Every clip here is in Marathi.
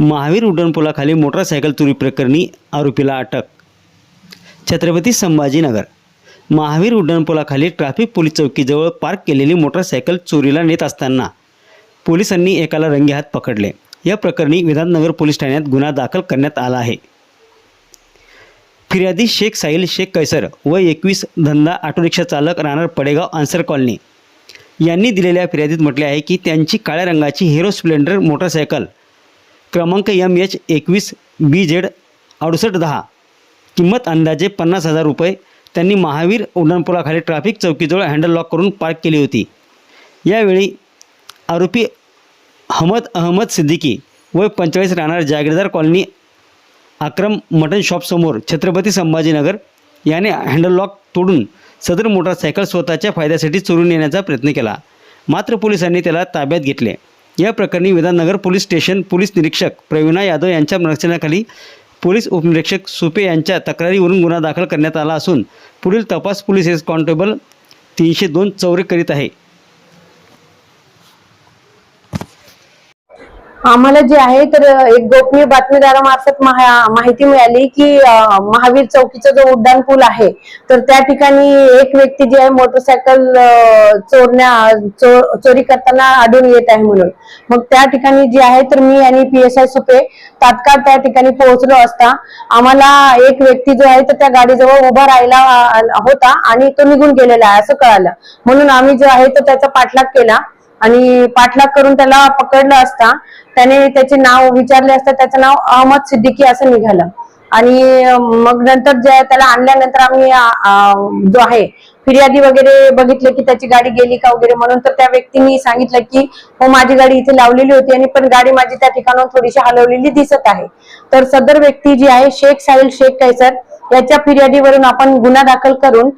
महावीर उड्डाणपुलाखाली मोटारसायकल चोरी प्रकरणी आरोपीला अटक. छत्रपती संभाजीनगर. महावीर उड्डाणपुलाखाली ट्रॅफिक पोलीस चौकीजवळ पार्क केलेली मोटारसायकल चोरीला नेत असताना पोलिसांनी एकाला रंगेहात पकडले. या प्रकरणी विधाननगर पोलीस ठाण्यात गुन्हा दाखल करण्यात आला आहे. फिर्यादी शेख साहिल शेख कैसर व एकवीस धंदा ऑटोरिक्षा चालक राहणार पडेगाव आन्सर कॉलनी. यांनी दिलेल्या फिर्यादीत म्हटले आहे की त्यांची काळ्या रंगाची हिरो स्प्लेंडर मोटरसायकल क्रमांक एम एच एकवीस बी झेड अडुसष्ट दहा. किंमत अंदाजे पन्नास हजार रुपये. त्यांनी महावीर उड्डाणपुलाखाली ट्रॅफिक चौकीजवळ हँडल लॉक करून पार्क केली होती. यावेळी आरोपी अहमद अहमद सिद्दीकी वय पंचेचाळीस राहणार जागीरदार कॉलनी अक्रम मटन शॉपसमोर छत्रपती संभाजीनगर याने हँडल लॉक तोडून सदर मोटारसायकल स्वतःच्या फायद्यासाठी चोरून नेण्याचा प्रयत्न केला. मात्र पोलिसांनी त्याला ताब्यात घेतले. या प्रकरणी विधाननगर पोलीस स्टेशन पोलीस निरीक्षक प्रवीणा यादव यांच्या निरीक्षणाखाली पोलीस उपनिरीक्षक सुपे यांच्या तक्रारीवरून गुन्हा दाखल करण्यात आला असून पुढील तपास पोलीस हेड कॉन्स्टेबल तीनशे दोन चौरे करीत आहे. आम्हाला जे आहे तर एक गोपनीय बातमीदारामार्फत माहिती मिळाली की महावीर चौकीचा जो उड्डाण पूल आहे तर त्या ठिकाणी एक व्यक्ती जी आहे मोटरसायकल चोरण्या चो- चोरी करताना आढळून येत आहे म्हणून. मग त्या ठिकाणी जे आहे तर मी आणि पी एस आय सुपे तात्काळ त्या ठिकाणी पोहोचलो असता. आम्हाला एक व्यक्ती जो आहे तर त्या गाडीजवळ उभा राहिला होता आणि तो निघून गेलेला आहे असं कळालं. म्हणून आम्ही जो आहे तर त्याचा पाठलाग केला. आणि पाठलाग करून त्याला पकडलं असता त्याने त्याचे नाव विचारले असता त्याचं नाव अहमद सिद्दीकी असं निघालं. आणि मग नंतर जे त्याला आणल्यानंतर आम्ही जो आहे फिर्यादी वगैरे बघितलं की त्याची गाडी गेली का वगैरे म्हणून तर त्या व्यक्तीने सांगितलं की हो माझी गाडी इथे लावलेली होती आणि पण गाडी माझी त्या ठिकाणाहून थोडीशी हलवलेली दिसत आहे. तर सदर व्यक्ती जी आहे शेख साहिल शेख कैसर याच्या फिर्यादीवरून आपण गुन्हा दाखल करून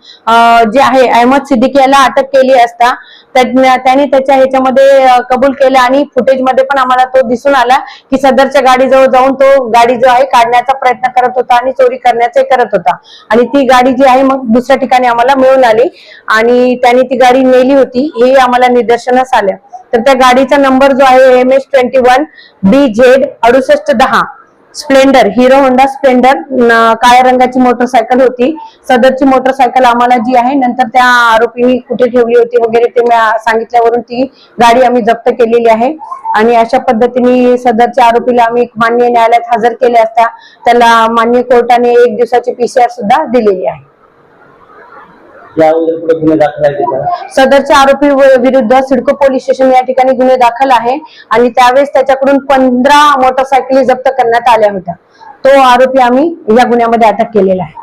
जे आहे अहमद सिद्दीकी याला अटक केली असता त्याने त्याच्या ह्याच्यामध्ये कबूल केलं आणि फुटेजमध्ये पण आम्हाला तो दिसून आला की सदरच्या गाडीजवळ जाऊन तो गाडी जो आहे काढण्याचा प्रयत्न करत होता आणि चोरी करण्याचे करत होता. आणि ती गाडी जी आहे मग दुसऱ्या ठिकाणी आम्हाला मिळून आली आणि त्याने ती गाडी नेली होती हे आम्हाला निदर्शनास आलं. तर त्या गाडीचा नंबर जो आहे M H twenty one B Z अडुसष्ट दहा. स्प्लेंडर हिरो होंडा स्प्लेंडर काळ्या रंगाची मोटरसायकल होती. सदरची मोटरसायकल आम्हाला जी आहे नंतर त्या आरोपींनी कुठे ठेवली होती वगैरे ते मी सांगितल्यावरून ती गाडी आम्ही जप्त केलेली आहे. आणि अशा पद्धतीने सदरच्या आरोपीला आम्ही मान्य न्यायालयात हजर केले असता त्याला मान्य कोर्टाने एक दिवसाची पीसीआर सुद्धा दिलेली आहे. या अगोदर कुठे गुन्हे दाखल सदरच्या आरोपी वि- विरुद्ध सिडको पोलीस स्टेशन या ठिकाणी गुन्हे दाखल आहे आणि त्यावेळेस त्याच्याकडून पंधरा मोटरसायकली जप्त करण्यात आल्या होत्या. तो आरोपी आम्ही या गुन्ह्यामध्ये अटक केलेला आहे.